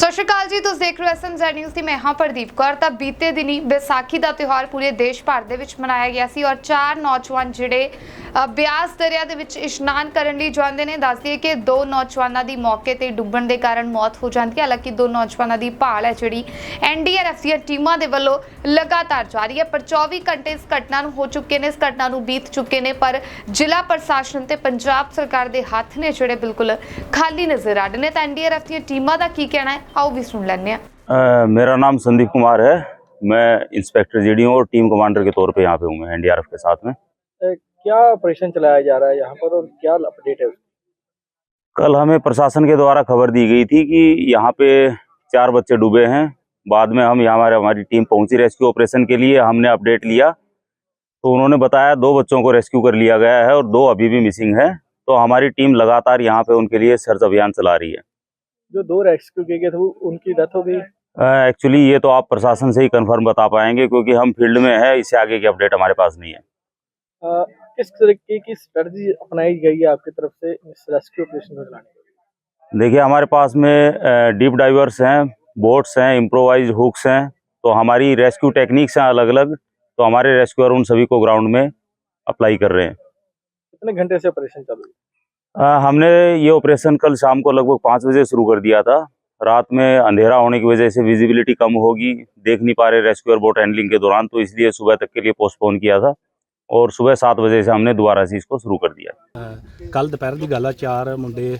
so ਸ਼੍ਰੀ ਅਕਾਲ ਜੀ ਤੁਸੀਂ ਦੇਖ ਰਹੇ ਹੋ ਐਸਐਮਜ਼ੈਡ ਨਿਊਜ਼ ਦੀ ਮੈਂ ਹਾਂ ਪ੍ਰਦੀਪ ਕੌਰ। ਤਾਂ ਬੀਤੇ ਦਿਨੀ ਵਿਸਾਖੀ ਦਾ ਤਿਉਹਾਰ ਪੂਰੇ ਦੇਸ਼ ਭਰ ਦੇ ਵਿੱਚ ਮਨਾਇਆ ਗਿਆ ਸੀ ਔਰ ਚਾਰ ਨੌਜਵਾਨ ਜਿਹੜੇ ਅ, ਬਿਆਸ ਦਰਿਆ ਦੇ ਵਿੱਚ ਇਸ਼ਨਾਨ ਕਰਨ ਲਈ ਜਾਂਦੇ ਨੇ ਦੱਸਦੀ ਹੈ ਕਿ ਦੋ ਨੌਜਵਾਨਾਂ ਦੀ ਮੌਕੇ ਤੇ ਡੁੱਬਣ ਦੇ ਕਾਰਨ ਮੌਤ ਹੋ ਜਾਂਦੀ ਹੈ। ਹਾਲਾਂਕਿ ਦੋ ਨੌਜਵਾਨਾਂ ਦੀ ਭਾਲ ਹੈ ਜਿਹੜੀ ਐਨਡੀਆਰਐਫ ਦੀਆਂ ਟੀਮਾਂ ਦੇ ਵੱਲੋਂ ਲਗਾਤਾਰ ਜਾਰੀ ਹੈ ਪਰ 24 ਘੰਟੇ ਇਸ ਘਟਨਾ ਨੂੰ ਹੋ ਚੁੱਕੇ ਨੇ ਇਸ ਘਟਨਾ ਨੂੰ ਬੀਤ ਚੁੱਕੇ ਨੇ ਪਰ ਜ਼ਿਲ੍ਹਾ ਪ੍ਰਸ਼ਾਸਨ ਤੇ ਪੰਜਾਬ ਸਰਕਾਰ ਦੇ ਹੱਥ ਨੇ ਜਿਹੜੇ ਬਿਲਕੁਲ ਖਾਲੀ ਨਜ਼ਰ ਆ ਰਹੇ ਨੇ। ਤਾਂ ਐਨਡੀਆਰਐਫ ਦੀਆਂ ਟੀਮਾਂ ਦਾ ਕੀ ਕਹਿਣਾ ਹੈ? ਆਓ ਵੀ ਸੁਣ ਲੈਂਦੇ ਹਾਂ अ, मेरा नाम संदीप कुमार है मैं इंस्पेक्टर जीडी हूँ और टीम कमांडर के तौर पे यहाँ पे हूँ मैं एनडीआरएफ के साथ में अ, क्या ऑपरेशन चलाया जा रहा है यहाँ पर और क्या अपडेट है उसकी? कल हमें प्रशासन के द्वारा खबर दी गई थी कि यहाँ पे चार बच्चे डूबे हैं बाद में हम यहाँ हमारे हमारी टीम पहुंची रेस्क्यू ऑपरेशन के लिए हमने अपडेट लिया तो उन्होंने बताया दो बच्चों को रेस्क्यू कर लिया गया है और दो अभी भी मिसिंग है तो हमारी टीम लगातार यहाँ पे उनके लिए सर्च अभियान चला रही है जो दो रेस्क्यू किए गए थे उनकी डेथ हो गई। एक्चुअली ये तो आप प्रशासन से ही कंफर्म बता पाएँगे क्योंकि हम फ़ील्ड में है इससे आगे की अपडेट हमारे पास नहीं है। अ, किस तरीके की स्ट्रेटजी अपनाई गई है आपकी तरफ़ से इस रेस्क्यू ऑपरेशन को चलाने के लिए देखिए हमारे पास में डीप डाइवर्स हैं बोट्स हैं इम्प्रोवाइज हुक्स हैं तो हमारी रेस्क्यू टेक्निक्स हैं अलग अलग तो हमारे रेस्क्यूअर उन सभी को ग्राउंड में अप्लाई कर रहे हैं। कितने घंटे से ऑपरेशन चल रही अ, हमने ये ऑपरेशन कल शाम को लगभग पाँच बजे शुरू कर दिया था रात में अंधेरा होने की वजह से विजिबिलिटी कम होगी देख नहीं पा रहे रेस्क्यूअर बोट हैंडलिंग के दौरान तो इसलिए सुबह तक के लिए पोस्टपोन किया था और सुबह सात बजे से हमने दोबारा से इसको शुरू कर दिया ਕੱਲ ਦੁਪਹਿਰ ਦੀ ਗੱਲ ਆ ਚਾਰ ਮੁੰਡੇ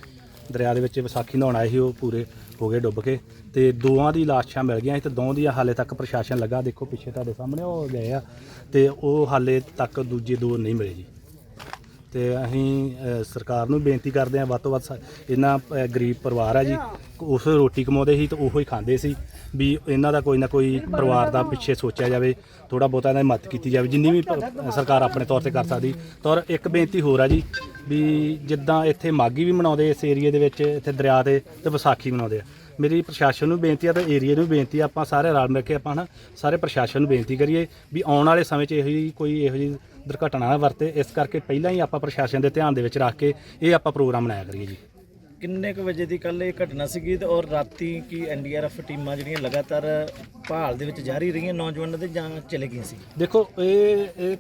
ਦਰਿਆ ਦੇ ਵਿੱਚ ਵਿਸਾਖੀ ਨਹਾਉਣ ਆਏ ਸੀ ਉਹ ਪੂਰੇ ਹੋ ਗਏ ਡੁੱਬ ਕੇ ਤੇ ਦੋਵਾਂ ਦੀ ਲਾਸ਼ਾਂ ਮਿਲ ਗਈਆਂ ਸੀ ਤੇ ਦੋਵਾਂ ਦੀਆਂ ਹਾਲੇ ਤੱਕ ਪ੍ਰਸ਼ਾਸਨ ਲੱਗਾ ਦੇਖੋ ਪਿੱਛੇ ਤੁਹਾਡੇ ਸਾਹਮਣੇ ਉਹ ਗਏ ਆ ਤੇ ਉਹ ਹਾਲੇ ਤੱਕ ਦੂਜੇ ਦੋ ਨਹੀਂ ਮਿਲੇ ਜੀ ਤੇ ਅਸੀਂ ਅ, ਸਰਕਾਰ ਨੂੰ ਬੇਨਤੀ ਕਰਦੇ ਹਾਂ ਵੱਧ ਤੋਂ ਵੱਧ ਸਾ- ਇਹਨਾਂ ਅ, ਗਰੀਬ ਪਰਿਵਾਰ ਆ ਜੀ ਉਸ ਰੋਟੀ ਕਮਾਉਂਦੇ ਸੀ ਤੇ ਉਹੋ ਹੀ ਖਾਂਦੇ ਸੀ ਵੀ ਇਹਨਾਂ ਦਾ ਕੋਈ ਨਾ ਕੋਈ ਪਰਿਵਾਰ ਦਾ ਪਿੱਛੇ ਸੋਚਿਆ ਜਾਵੇ ਥੋੜਾ ਬਹੁਤਾ ਇਹਨਾਂ ਦੀ ਮਦਦ ਕੀਤੀ ਜਾਵੇ ਜਿੰਨੀ ਵੀ ਪ- ਸਰਕਾਰ ਆਪਣੇ ਤੌਰ ਤੇ ਕਰ ਸਕਦੀ। ਤੌਰ ਇੱਕ ਬੇਨਤੀ ਹੋਰ ਆ ਜੀ ਵੀ ਜਿੱਦਾਂ ਇੱਥੇ ਮਾਗੀ ਵੀ ਮਨਾਉਂਦੇ ਇਸ ਏਰੀਏ ਦੇ ਵਿੱਚ ਇੱਥੇ ਦਰਿਆ ਤੇ ਤੇ ਵਿਸਾਖੀ ਮਨਾਉਂਦੇ ਆ। ਮੇਰੀ ਪ੍ਰਸ਼ਾਸਨ ਨੂੰ ਬੇਨਤੀ ਆ ਤੇ ਏਰੀਏ ਨੂੰ ਬੇਨਤੀ ਆ ਆਪਾਂ ਸਾਰੇ ਰਲ ਮਿਲ ਕੇ ਆਪਾਂ ਨਾ ਸਾਰੇ ਪ੍ਰਸ਼ਾਸਨ ਨੂੰ ਬੇਨਤੀ ਕਰੀਏ ਵੀ ਆਉਣ ਵਾਲੇ ਸਮੇਂ 'ਚ ਇਹੋ ਜਿਹੀ ਕੋਈ ਇਹੋ ਜਿਹੀ ਦੁਰਘਟਨਾ ਨਾ ਵਰਤੇ। ਇਸ ਕਰਕੇ ਪਹਿਲਾਂ ਹੀ ਆਪਾਂ ਪ੍ਰਸ਼ਾਸਨ ਦੇ ਧਿਆਨ ਦੇ ਵਿੱਚ ਰੱਖ ਕੇ ਇਹ ਆਪਾਂ ਪ੍ਰੋਗਰਾਮ ਬਣਾਇਆ ਕਰੀਏ ਜੀ। ਕਿੰਨੇ ਕੁ ਵਜੇ ਦੀ ਕੱਲ ਇਹ ਘਟਨਾ ਸੀਗੀ ਤੇ ਔਰ ਰਾਤੀ ਕੀ ਐਨਡੀਆਰਐਫ ਟੀਮਾਂ ਜਿਹੜੀਆਂ ਲਗਾਤਾਰ ਭਾਲ ਦੇ ਵਿੱਚ ਜਾਰੀ ਰਹੀਆਂ ਨੌਜਵਾਨਾਂ ਦੇ ਜਾਂ ਚਲੇ ਗਈਆਂ ਸੀ? ਦੇਖੋ ਇਹ ਇਹ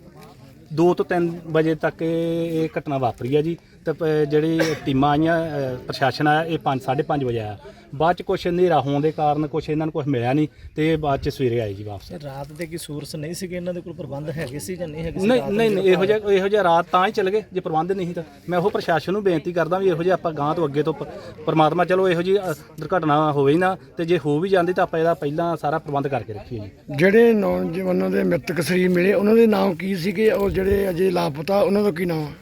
2 ਤੋਂ 3 ਵਜੇ ਤੱਕ ਇਹ ਇਹ ਘਟਨਾ ਵਾਪਰੀ ਆ ਜੀ। ਤੇ ਪ- ਜਿਹੜੀ ਟੀਮਾਂ ਆਈਆਂ ਅ, ਪ੍ਰਸ਼ਾਸਨ ਆਇਆ ਇਹ 5 5:30 ਵਜੇ ਆਇਆ। ਬਾਅਦ ਚ ਕੁਛ ਹਨੇਰਾ ਹੋਣ ਦੇ ਕਾਰਨ ਕੁਛ ਇਹਨਾਂ ਨੂੰ ਕੁਛ ਮਿਲਿਆ ਨਹੀਂ ਤੇ ਇਹ ਬਾਅਦ ਚ ਸਵੇਰੇ ਆਏ ਜੀ ਵਾਪਸ। ਰਾਤ ਦੇ ਕੀ ਸੋਰਸ ਨਹੀਂ ਸੀਗੇ? ਇਹਨਾਂ ਦੇ ਕੋਲ ਪ੍ਰਬੰਧ ਹੈਗੇ ਸੀ ਜਾਂ ਨਹੀਂ ਹੈਗੇ ਸੀ? ਨਹੀਂ ਰਾਤ ਨਹੀਂ ਨੂੰ ਨਹੀਂ, ਇਹੋ ਜਿਹਾ ਇਹੋ ਜਿਹਾ ਰਾਤ ਤਾਂ ਹੀ ਚੱਲ ਗਏ ਜੇ ਪ੍ਰਬੰਧ ਨਹੀਂ ਤਾਂ। ਮੈਂ ਉਹ ਪ੍ਰਸ਼ਾਸਨ ਨੂੰ ਬੇਨਤੀ ਕਰਦਾ ਵੀ ਇਹੋ ਜਿਹਾ ਆਪਾਂ ਗਾਂ ਤੋਂ ਅੱਗੇ ਤੋਂ ਪ- ਪ੍ਰਮਾਤਮਾ ਚਲੋ ਇਹੋ ਜੀ ਦੁਰਘਟਨਾ ਹੋਵੇ ਹੀ ਨਾ ਤੇ ਜੇ ਹੋ ਵੀ ਜਾਂਦੀ ਤਾਂ ਆਪਾਂ ਇਹਦਾ ਪਹਿਲਾਂ ਸਾਰਾ ਪ੍ਰਬੰਧ ਕਰਕੇ ਰੱਖੀਏ ਜੀ। ਜਿਹੜੇ ਨੌਜਵਾਨਾਂ ਦੇ ਮ੍ਰਿਤਕ ਸਰੀਰ ਮਿਲੇ ਉਹਨਾਂ ਦੇ ਨਾਮ ਕੀ ਸੀਗੇ? ਔਰ ਜਿਹੜੇ ਅਜੇ ਲਾਪਤਾ ਉਹਨਾਂ ਦਾ ਕੀ ਨਾਮ ਆ?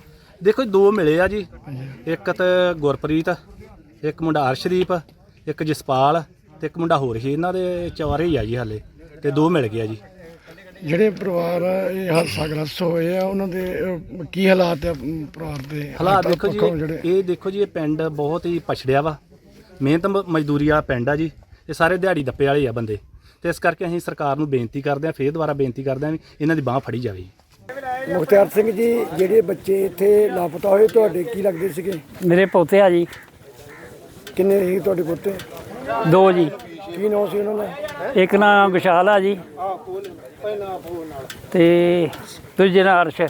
ਦੇਖੋ ਜੀ, ਦੋ ਮਿਲੇ ਆ ਜੀ। ਇੱਕ ਤਾਂ ਗੁਰਪ੍ਰੀਤ ਇੱਕ ਮੁੰਡਾ ਅਰਸ਼ਦੀਪ ਇੱਕ ਜਸਪਾਲ ਤੇ ਇੱਕ ਮੁੰਡਾ ਹੋਰ ਸੀ। ਇਹਨਾਂ ਦੇ ਚਾਰੇ ਹੀ ਆ ਜੀ ਹਾਲੇ ਤੇ ਦੋ ਮਿਲ ਗਿਆ ਜੀ। ਜਿਹੜੇ ਪਰਿਵਾਰ ਆ, ਇਹ ਹਾਦਸਾ ਗ੍ਰਸਤ ਹੋਏ ਆ ਉਹਨਾਂ ਦੇ ਅਹ, ਕੀ ਹਾਲਾਤ ਆ ਅਮ, ਪਰਿਵਾਰ ਦੇ? ਹਾਲਾਤ ਦੇਖੋ ਜੀ ਪੱਖੋਂ ਜਿਹੜੇ ਇਹ ਦੇਖੋ ਜੀ ਇਹ ਪਿੰਡ ਬਹੁਤ ਹੀ ਪਛੜਿਆ ਵਾ। ਮਿਹਨਤ ਮ- ਮਜ਼ਦੂਰੀ ਵਾਲਾ ਪਿੰਡ ਆ ਜੀ। ਇਹ ਸਾਰੇ ਦਿਹਾੜੀ ਦੱਪੇ ਵਾਲੇ ਆ ਬੰਦੇ। ਤੇ ਇਸ ਕਰਕੇ ਅਸੀਂ ਸਰਕਾਰ ਨੂੰ ਬੇਨਤੀ ਕਰਦੇ ਹਾਂ ਫੇਰ ਦੁਬਾਰਾ ਬੇਨਤੀ ਕਰਦੇ ਹਾਂ ਵੀ ਇਹਨਾਂ ਦੀ ਬਾਹ ਫੜੀ ਜਾਵੇ ਜੀ। ਮੁਖਤਿਆਰ ਸਿੰਘ ਜੀ ਜਿਹੜੇ ਬੱਚੇ ਇੱਥੇ ਲਾਪਤਾ ਹੋਏ ਤੁਹਾਡੇ ਕੀ ਲੱਗਦੇ ਸੀਗੇ? ਮੇਰੇ ਪੋਤੇ ਆ ਜੀ। ਕਿੰਨੇ ਸੀ ਤੁਹਾਡੇ ਪੁੱਤੇ? ਦੋ ਜੀ। ਕੀ ਨਾਮ ਸੀ ਉਹਨਾਂ ਦਾ? ਇੱਕ ਨਾਂ ਵਿਸ਼ਾਲ ਆ ਜੀ। ਤੇ ਦੂਜੇ ਨਾਂ ਅਰਸ਼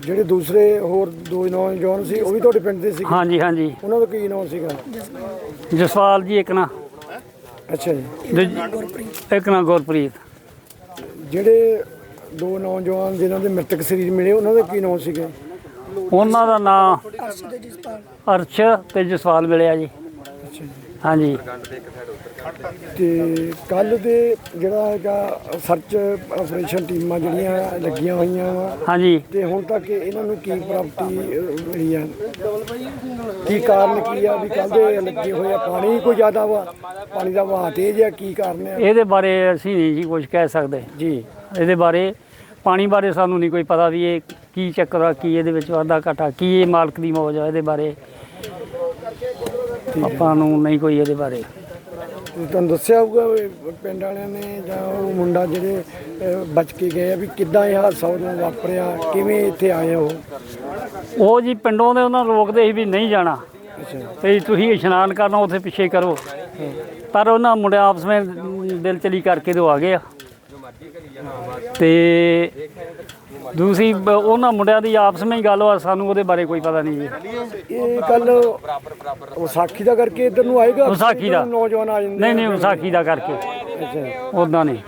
ਜਿਹੜੇ ਦੂਸਰੇ ਹੋਰ ਦੋ ਨੌਜਵਾਨ ਸੀ ਉਹ ਵੀ ਤੁਹਾਡੇ ਪਿੰਡ ਦੇ ਸੀ ਹਾਂਜੀ ਹਾਂਜੀ। ਉਹਨਾਂ ਦਾ ਕੀ ਨਾਮ ਸੀਗਾ? ਜਸਵਾਲ ਜੀ ਇੱਕ ਨਾਂ। ਅੱਛਾ ਜੀ। ਇੱਕ ਨਾਂ ਗੁਰਪ੍ਰੀਤ। ਜਿਹੜੇ ਦੋ ਨੌਜਵਾਨ ਜਿਨ੍ਹਾਂ ਦੇ ਮ੍ਰਿਤਕ ਸਰੀਰ ਮਿਲੇ ਉਹਨਾਂ ਦਾ ਕੀ ਨਾਮ ਸੀਗੇ? ਉਹਨਾਂ ਦਾ ਨਾਂ ਅਰਸ਼ ਤੇ ਜਸਵਾਲ ਮਿਲਿਆ ਜੀ। ਅੱਛਾ ਜੀ। ਹਾਂਜੀ। ਤੇ ਕੱਲ ਦੇ ਜਿਹੜਾ ਹੈਗਾ ਸਰਚ ਆਪਰੇਸ਼ਨ ਟੀਮਾਂ ਜਿਹੜੀਆਂ ਲੱਗੀਆਂ ਹੋਈਆਂ ਵਾ ਹਾਂਜੀ। ਤੇ ਹੁਣ ਤੱਕ ਇਹਨਾਂ ਨੂੰ ਕੀ ਪ੍ਰਾਪਤੀ ਮਿਲੀ ਆ? ਕੀ ਕਾਰਨ ਕੀ ਆ ਵੀ ਕੱਲ ਦੇ ਲੱਗੇ ਹੋਏ ਆ? ਪਾਣੀ ਕੋਈ ਜ਼ਿਆਦਾ ਵਾ? ਪਾਣੀ ਦਾ ਵਹਾਅ ਤੇਜ਼ ਆ ਕੀ ਕਾਰਨ ਆ? ਇਹਦੇ ਬਾਰੇ ਅਸੀਂ ਨਹੀਂ ਜੀ ਕੁਝ ਕਹਿ ਸਕਦੇ। ਜੀ। ਇਹਦੇ ਬਾਰੇ ਪਾਣੀ ਬਾਰੇ ਸਾਨੂੰ ਨਹੀਂ ਕੋਈ ਪਤਾ ਵੀ ਇਹ ਕੀ ਚੱਕਰ ਆ ਕੀ ਇਹਦੇ ਵਿੱਚ ਵਾਧਾ ਘਾਟਾ ਕੀ ਇਹ ਮਾਲਕ ਦੀ ਮੌਜ ਆ ਇਹਦੇ ਬਾਰੇ। ਆਪਾਂ ਨੂੰ ਨਹੀਂ ਕੋਈ ਇਹਦੇ ਬਾਰੇ। ਤੁਹਾਨੂੰ ਦੱਸਿਆ ਹੋਊਗਾ ਵੀ ਪਿੰਡ ਵਾਲਿਆਂ ਨੇ ਜਾਂ ਉਹ ਮੁੰਡਾ ਜਿਹੜੇ ਅਹ, ਬਚ ਕੇ ਗਏ ਆ ਵੀ ਕਿੱਦਾਂ ਇਹ ਹਾਦਸਾ ਉਹਨਾਂ ਵਾਪਰਿਆ ਕਿਵੇਂ ਇੱਥੇ ਆਏ ਉਹ? ਉਹ ਜੀ ਪਿੰਡੋਂ ਦੇ ਉਹਨਾਂ ਨੂੰ ਰੋਕਦੇ ਸੀ ਵੀ ਨਹੀਂ ਜਾਣਾ। ਅੱਛਾ। ਤੇ ਤੁਸੀਂ ਇਸ਼ਨਾਨ ਕਰਨਾ ਉੱਥੇ ਪਿੱਛੇ ਕਰੋ। ਪਰ ਉਹਨਾਂ ਮੁੰਡਿਆਂ ਆਪਸ ਵਿੱਚ ਦਿਲ ਚਲੀ ਕਰਕੇ ਤੋਂ ਆ ਗਏ ਆ। ਤੇ ਦੂਸਰੀ ਬ- ਉਹਨਾਂ ਮੁੰਡਿਆਂ ਦੀ ਆਪਸ ਵਿੱਚ ਹੀ ਗੱਲ ਹੋਆ ਸਾਨੂੰ ਉਹਦੇ ਬਾਰੇ ਕੋਈ ਪਤਾ ਨਹੀਂ ਜੀ। ਇਹ ਕੱਲ ਵਿਸਾਖੀ ਦਾ ਕਰਕੇ ਇੱਧਰ ਨੂੰ ਆਏਗਾ? ਵਿਸਾਖੀ ਦਾ। ਨੌਜਵਾਨ ਆ ਜਾਂਦੇ ਨਹੀਂ ਨਹੀਂ ਵਿਸਾਖੀ ਦਾ ਕਰਕੇ। ਉਦਾਂ ਨਹੀਂ।